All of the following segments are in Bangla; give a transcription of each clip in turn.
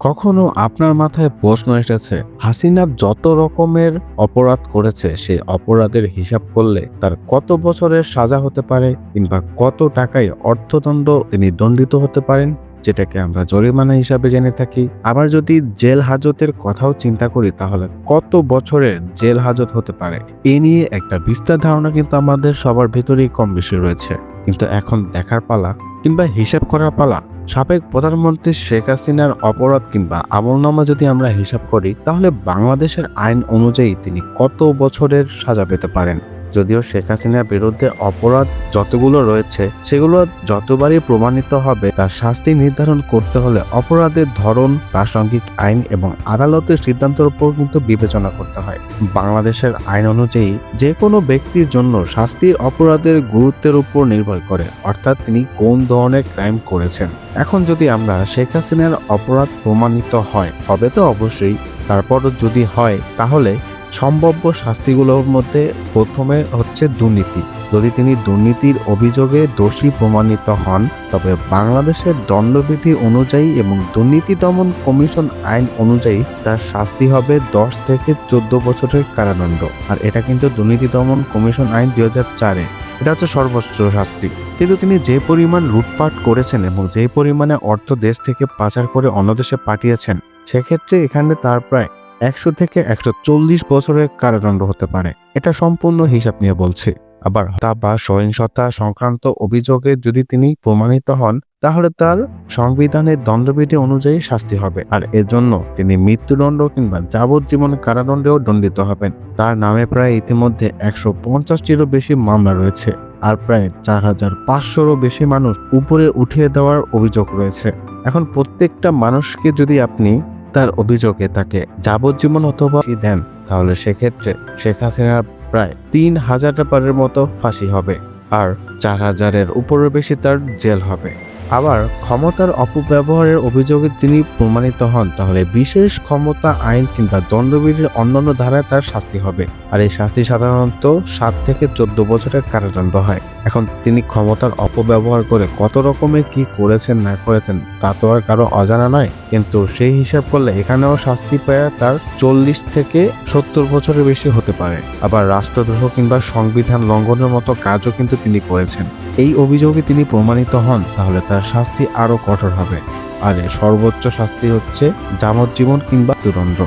কখনো আপনার মাথায় প্রশ্ন এসেছে, হাসিনা যত রকমের অপরাধ করেছে সেই অপরাধের হিসাব করলে তার কত বছরের সাজা হতে পারে কিংবা কত টাকায় অর্থদণ্ড তিনি দণ্ডিত হতে পারেন, যেটাকে আমরা জরিমানা হিসাবে জেনে থাকি। আবার যদি জেল হাজতের কথাও চিন্তা করি, তাহলে কত বছরের জেল হাজত হতে পারে? এ নিয়ে একটা বিস্তার ধারণা কিন্তু আমাদের সবার ভেতরেই কম বেশি রয়েছে। কিন্তু এখন দেখার পালা কিংবা হিসাব করার পালা সাবেক প্রধানমন্ত্রী শেখ হাসিনার অপরাধ কিংবা আমলনামা যদি আমরা হিসাব করি, তাহলে বাংলাদেশের আইন অনুযায়ী তিনি কত বছরের সাজা পেতে পারেন? যদিও শেখ হাসিনার বিরুদ্ধে অপরাধ যতগুলো রয়েছে, সেগুলো যতবারই প্রমাণিত হবে, তার শাস্তি নির্ধারণ করতে হলে অপরাধের ধরন, প্রাসঙ্গিক আইন এবং আদালতের সিদ্ধান্তের উপর কিন্তু বিবেচনা করতে হয়। বাংলাদেশের আইন অনুযায়ী যে কোনো ব্যক্তির জন্য শাস্তির অপরাধের গুরুত্বের উপর নির্ভর করে, অর্থাৎ তিনি কোন ধরনের ক্রাইম করেছেন। এখন যদি আমরা শেখ হাসিনার অপরাধ প্রমাণিত হয় হবে তো অবশ্যই তারপর যদি হয়, তাহলে সম্ভাব্য শাস্তিগুলোর মধ্যে প্রথমে হচ্ছে দুর্নীতি। যদি তিনি দুর্নীতির অভিযোগে দোষী প্রমাণিত হন, তবে বাংলাদেশের দণ্ডবিধি অনুযায়ী এবং দুর্নীতি দমন কমিশন আইন অনুযায়ী তার শাস্তি হবে দশ থেকে চোদ্দ বছরের কারাদণ্ড। আর এটা কিন্তু দুর্নীতি দমন কমিশন আইন দুই হাজার চারে। এটা হচ্ছে সর্বোচ্চ শাস্তি। কিন্তু তিনি যে পরিমাণ লুটপাট করেছেন এবং যে পরিমাণে অর্থ দেশ থেকে পাচার করে অন্য দেশে পাঠিয়েছেন, সেক্ষেত্রে এখানে তার প্রায় একশো থেকে একশো চল্লিশ বছরের কারাদণ্ড হতে পারে। এটা সম্পূর্ণ হিসাব নিয়ে বলছে। আবার হত্যা বা সহিংসতা সংক্রান্ত অভিযোগে যদি তিনি প্রমাণিত হন, তাহলে তার সংবিধানের দণ্ডবিধি অনুযায়ী শাস্তি হবে। আর এর জন্য তিনি মৃত্যুদণ্ড কিংবা যাবজ্জীবন কারাদণ্ডেও দণ্ডিত হবেন। তার নামে প্রায় ইতিমধ্যে একশো পঞ্চাশটিরও বেশি মামলা রয়েছে। আর প্রায় চার হাজার পাঁচশোরও বেশি মানুষ উপরে উঠিয়ে দেওয়ার অভিযোগ রয়েছে। এখন প্রত্যেকটা মানুষকে যদি আপনি তার অভিযোগে তাকে যাবজ্জীবন অথবা দেন, তাহলে সেক্ষেত্রে শেখ হাসিনার প্রায় তিন হাজার পারের মতো ফাঁসি হবে আর চার হাজারের উপরের বেশি তার জেল হবে। আবার ক্ষমতার অপব্যবহারের অভিযোগে তিনি প্রমাণিত হন, তাহলে বিশেষ ক্ষমতা, আইন কিংবা দণ্ডবিধির অন্যান্য ধারায় তার শাস্তি হবে। আর এই শাস্তি সাধারণত সাত থেকে চোদ্দ বছরের কারাদণ্ড হয়। এখন তিনি ক্ষমতার অপব্যবহার করে কত রকমের কি করেছেন, না করেছেন, তা তো আর কারও অজানা নয়। কিন্তু সেই হিসাব করলে এখানেও শাস্তি পাওয়া তার চল্লিশ থেকে সত্তর বছরের বেশি হতে পারে। আবার রাষ্ট্রদ্রোহ কিংবা সংবিধান লঙ্ঘনের মতো কাজও কিন্তু তিনি করেছেন। এই অভিযোগে তিনি প্রমাণিত হন, তাহলে তার শাস্তি আরও কঠোর হবে। আর সর্বোচ্চ শাস্তি হচ্ছে যাবজ্জীবন কিংবা মৃত্যুদণ্ড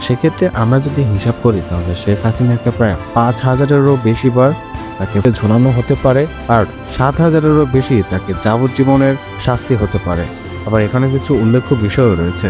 সেক্ষেত্রে আমরা যদি হিসাব করি, তাহলে শেখ হাসিনাকে প্রায় পাঁচ হাজারেরও বেশি বার তাকে ঝোলানো হতে পারে আর সাত হাজারেরও বেশি তাকে যাবজ্জীবনের শাস্তি হতে পারে। আবার এখানে কিছু উল্লেখ্য বিষয় রয়েছে।